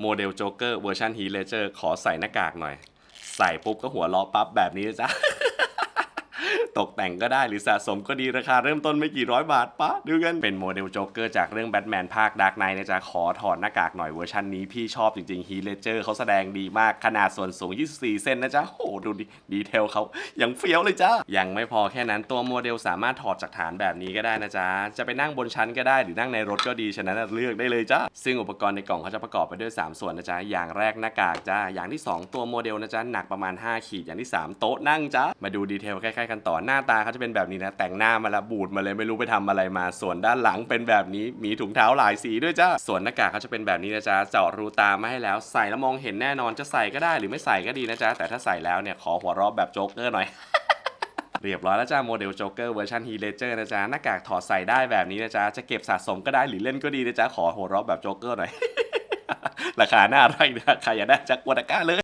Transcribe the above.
โมเดลโจ๊กเกอร์เวอร์ชันฮีเลเจอร์ขอใส่หน้ากากหน่อย ใส่ปุ๊บก็หัวล้อปั๊บแบบนี้จ้ะ ตกแต่งก็ได้หรือสะสมก็ดีราคาเริ่มต้นไม่กี่ร้อยบาทปะดูกัน เป็นโมเดลโจ๊กเกอร์จากเรื่องแบทแมนภาคดาร์กไนท์นะจ๊ะขอถอดหน้ากากหน่อยเวอร์ชันนี้พี่ชอบจริงๆฮีเลเจอร์เขาแสดงดีมากขนาดส่วนสูง 24 เซนนะจ๊ะโหดูดิดีเทลเขายังเฟี้ยวเลยจ้ายังไม่พอแค่นั้นตัวโมเดลสามารถถอดจากฐานแบบนี้ก็ได้นะจ๊ะจะไปนั่งบนชั้นก็ได้หรือนั่งในรถก็ดีฉะนั้นเลือกได้เลยจ้าซึ่งอุปกรณ์ในกล่องเขาจะประกอบไปด้วย 3 ส่วนนะจ๊ะอย่างแรกหน้ากากจ้าอย่างที่ 2 ตัวโมเดลนะจ๊ะหนักประมาณ 5 ขีดอย่างที่ 3 โต๊ะนั่งจ้ามาดูดีเทลใกล้ๆกันต่อหน้าตาเขาจะเป็นแบบนี้นะ แต่งหน้ามาละบูดมาเลยไม่รู้ไปทำอะไรมา ส่วนด้านหลังเป็นแบบนี้มีถุงเท้าหลายสีด้วยจ้าส่วนหน้ากากเขาจะเป็นแบบนี้นะจ๊ะเจาะรูตามาให้แล้วใส่แล้วมองเห็นแน่นอนจะใส่ก็ได้หรือไม่ใส่ก็ดีนะจ๊ะแต่ถ้าใส่แล้วเนี่ยขอหัวเราะแบบโจ๊กเกอร์หน่อยเรียบร้อยแล้วจ้าโมเดลโจ๊กเกอร์เวอร์ชันฮีเลเจอร์นะจ๊ะหน้ากากถอดใส่ได้แบบนี้นะจ๊ะจะเก็บสะสมก็ได้หรือเล่นก็ดีนะจ๊ะขอหัวเราะแบบโจ๊กเกอร์หน่อย ราคาน่ารักนะใครอยากได้จักวาตาก้าเลย